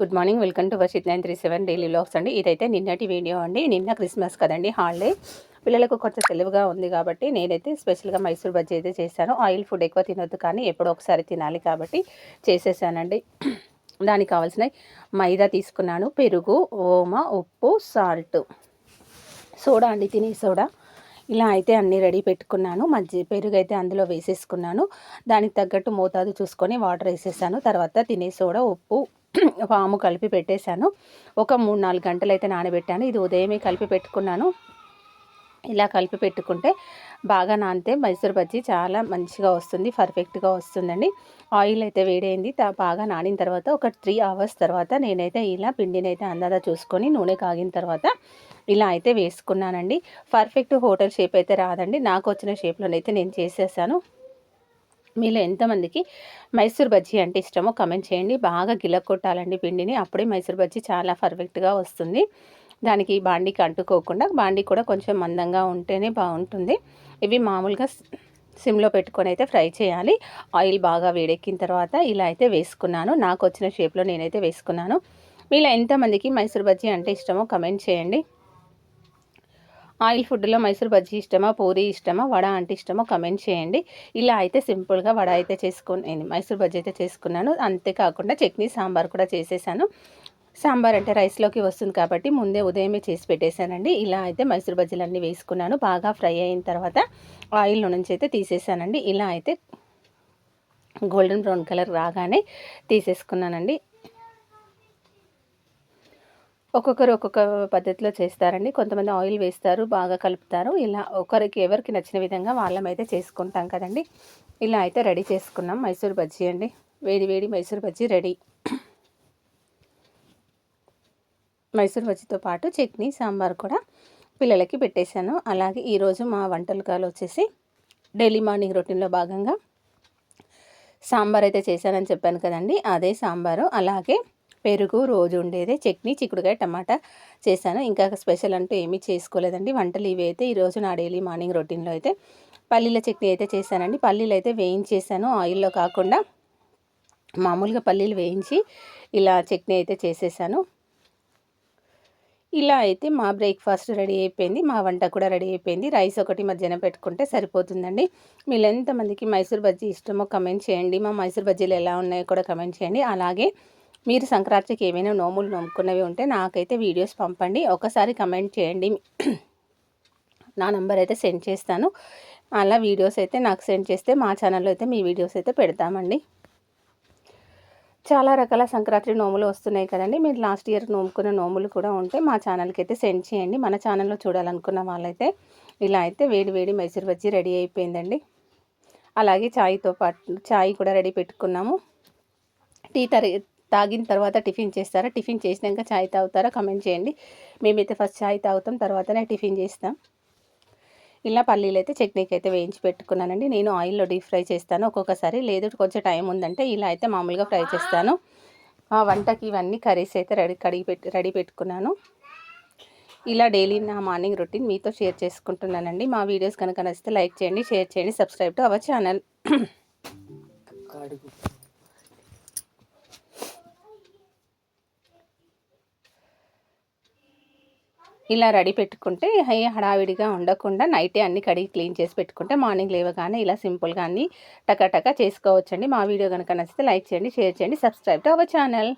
Good morning. Welcome to Varshith nine three seven daily vlogs అండి. ఇదైతే నిన్నటి video అండి. నిన్న క్రిస్మస్ కదండి హాలిడే. పిల్లలకు కొంచెం తెలివిగా ఉంది కాబట్టి నేనైతే స్పెషల్గా మైసూర్ బజ్జీ అయితే చేశాను. ఆయిల్ ఫుడ్ ఎక్కువ తినొద్దు కానీ ఎప్పుడో ఒకసారి తినాలి కాబట్టి చేసేసానండి. దానికి కావాల్సిన మైదా తీసుకున్నాను. పెరుగు ఓమ ఉప్పు సాల్ట్. సోడా అండి తినే సోడా. ఇలా అయితే అన్నీ రెడీ పెట్టుకున్నాను. మజ్జి పెరుగు అయితే అందులో వేసేసుకున్నాను. దానికి తగ్గట్టు మోతాదు చూసుకొని వాటర్ వేసేసాను. తర్వాత తినే సోడా ఉప్పు వాము కలిపి పెట్టేశాను. ఒక మూడు నాలుగు గంటలు అయితే నానబెట్టాను. ఇది ఉదయమే కలిపి పెట్టుకున్నాను. ఇలా కలిపి పెట్టుకుంటే బాగా నానితే మైసూర్ బజ్జీ చాలా మంచిగా వస్తుంది పర్ఫెక్ట్గా వస్తుందండి. ఆయిల్ అయితే వేడైంది. బాగా నానిన తర్వాత ఒక త్రీ అవర్స్ తర్వాత నేనైతే ఇలా పిండిని అయితే అందాదా చూసుకొని నూనె కాగిన తర్వాత ఇలా అయితే వేసుకున్నానండి. పర్ఫెక్ట్ హోటల్ షేప్ అయితే రాదండి. నాకు వచ్చిన షేప్లోనైతే నేను చేసేసాను. మీలో ఎంతమందికి మైసూర్ బజ్జీ అంటే ఇష్టమో కమెంట్ చేయండి. బాగా గిలక్కొట్టాలండి పిండిని. అప్పుడే మైసూర్ బజ్జీ చాలా పర్ఫెక్ట్గా వస్తుంది. దానికి బాండీకి అంటుకోకుండా బాండీ కూడా కొంచెం మందంగా ఉంటేనే బాగుంటుంది. ఇవి మామూలుగా సిమ్లో పెట్టుకొని అయితే ఫ్రై చేయాలి. ఆయిల్ బాగా వేడెక్కిన తర్వాత ఇలా అయితే వేసుకున్నాను. నాకు వచ్చిన షేప్లో నేనైతే వేసుకున్నాను. మీలో ఎంతమందికి మైసూర్ బజ్జీ అంటే ఇష్టమో కమెంట్ చేయండి. ఆయిల్ ఫుడ్లో మైసూర్ బజ్జీ ఇష్టమా పూరి ఇష్టమా వడ అంటే ఇష్టమో కమెంట్ చేయండి. ఇలా అయితే సింపుల్గా వడ అయితే చేసుకుని మైసూర్ బజ్జీ అయితే చేసుకున్నాను. అంతేకాకుండా చట్నీ సాంబార్ కూడా చేసేసాను. సాంబార్ అంటే రైస్లోకి వస్తుంది కాబట్టి ముందే ఉదయమే చేసి పెట్టేశానండి. ఇలా అయితే మైసూర్ బజ్జీలన్నీ వేసుకున్నాను. బాగా ఫ్రై అయిన తర్వాత ఆయిల్ నుంచి అయితే తీసేసానండి. ఇలా అయితే గోల్డెన్ బ్రౌన్ కలర్ రాగానే తీసేసుకున్నానండి. ఒక్కొక్కరు ఒక్కొక్క పద్ధతిలో చేస్తారండి. కొంతమంది ఆయిల్ వేస్తారు బాగా కలుపుతారు. ఇలా ఒకరికి ఎవరికి నచ్చిన విధంగా వాళ్ళమైతే చేసుకుంటాం కదండి. ఇలా అయితే రెడీ చేసుకున్నాం. మైసూర్ బజ్జీ అండి. వేడి వేడి మైసూర్ బజ్జీ రెడీ. మైసూర్ బజ్జీతో పాటు చట్నీ సాంబార్ కూడా పిల్లలకి పెట్టేశాను. అలాగే ఈరోజు మా వంటలకాలు వచ్చేసి డైలీ మార్నింగ్ రొటీన్లో భాగంగా సాంబార్ అయితే చేశానని చెప్పాను కదండి. అదే సాంబారు. అలాగే పెరుగు రోజు ఉండేదే చట్నీ చిక్కుడుకాయ టమాటా చేశాను. ఇంకా స్పెషల్ అంటూ ఏమీ చేసుకోలేదండి. వంటలు ఇవి అయితే ఈరోజు నా డైలీ మార్నింగ్ రొటీన్లో అయితే పల్లీల చట్నీ అయితే చేశానండి. పల్లీలు అయితే వేయించేసాను ఆయిల్లో కాకుండా మామూలుగా పల్లీలు వేయించి ఇలా చట్నీ అయితే చేసేసాను. ఇలా అయితే మా బ్రేక్ఫాస్ట్ రెడీ అయిపోయింది. మా వంట కూడా రెడీ అయిపోయింది. రైస్ ఒకటి మధ్యాహ్నం పెట్టుకుంటే సరిపోతుందండి. మీరు ఎంతమందికి మైసూర్ బజ్జీ ఇష్టమో కమెంట్ చేయండి. మా మైసూర్ బజ్జీలు ఎలా ఉన్నాయో కూడా కమెంట్ చేయండి. అలాగే మీరు సంక్రాంతికి ఏమైనా నోములు నోముకున్నవి ఉంటే నాకైతే వీడియోస్ పంపండి. ఒకసారి కమెంట్ చేయండి. నా నంబర్ అయితే సెండ్ చేస్తాను. అలా వీడియోస్ అయితే నాకు సెండ్ చేస్తే మా ఛానల్లో అయితే మీ వీడియోస్ అయితే పెడతామండి. చాలా రకాల సంక్రాంతి నోములు వస్తున్నాయి కదండి. మీరు లాస్ట్ ఇయర్ నోముకున్న నోములు కూడా ఉంటే మా ఛానల్కి అయితే సెండ్ చేయండి. మన ఛానల్లో చూడాలనుకున్న వాళ్ళైతే ఇలా అయితే వేడి వేడి మైసూర్ బజ్జీ రెడీ అయిపోయిందండి. అలాగే ఛాయ్తో పాటు ఛాయ్ కూడా రెడీ పెట్టుకున్నాము. టీ తరి తాగిన తర్వాత టిఫిన్ చేస్తారా? టిఫిన్ చేసినాక ఛాయ్ తాగుతారా? కమెంట్ చేయండి. మేమైతే ఫస్ట్ ఛాయ్ తాగుతాం తర్వాతనే టిఫిన్ చేస్తాం. ఇలా పల్లీలు అయితే చట్నీకి అయితే వేయించి పెట్టుకున్నానండి. నేను ఆయిల్లో డీప్ ఫ్రై చేస్తాను ఒక్కొక్కసారి. లేదు కొంచెం టైం ఉందంటే ఇలా అయితే మామూలుగా ఫ్రై చేస్తాను. ఆ వంటకి ఇవన్నీ కర్రీస్ అయితే రెడీ కడిగి పెట్టి రెడీ పెట్టుకున్నాను. ఇలా డైలీ నా మార్నింగ్ రొటీన్ మీతో షేర్ చేసుకుంటున్నానండి. మా వీడియోస్ కనుక నచ్చితే లైక్ చేయండి షేర్ చేయండి సబ్స్క్రైబ్ టు అవర్ ఛానల్. ఇలా రెడీ పెట్టుకుంటే హడావిడిగా ఉండకుండా నైటే అన్ని కడిగి క్లీన్ చేసి పెట్టుకుంటే మార్నింగ్ లేవగానే ఇలా సింపుల్గా అన్ని టకాటకా చేసుకోవచ్చండి. మా వీడియో కనుక నచ్చితే లైక్ చేయండి షేర్ చేయండి సబ్స్క్రైబ్ టు అవర్ ఛానల్.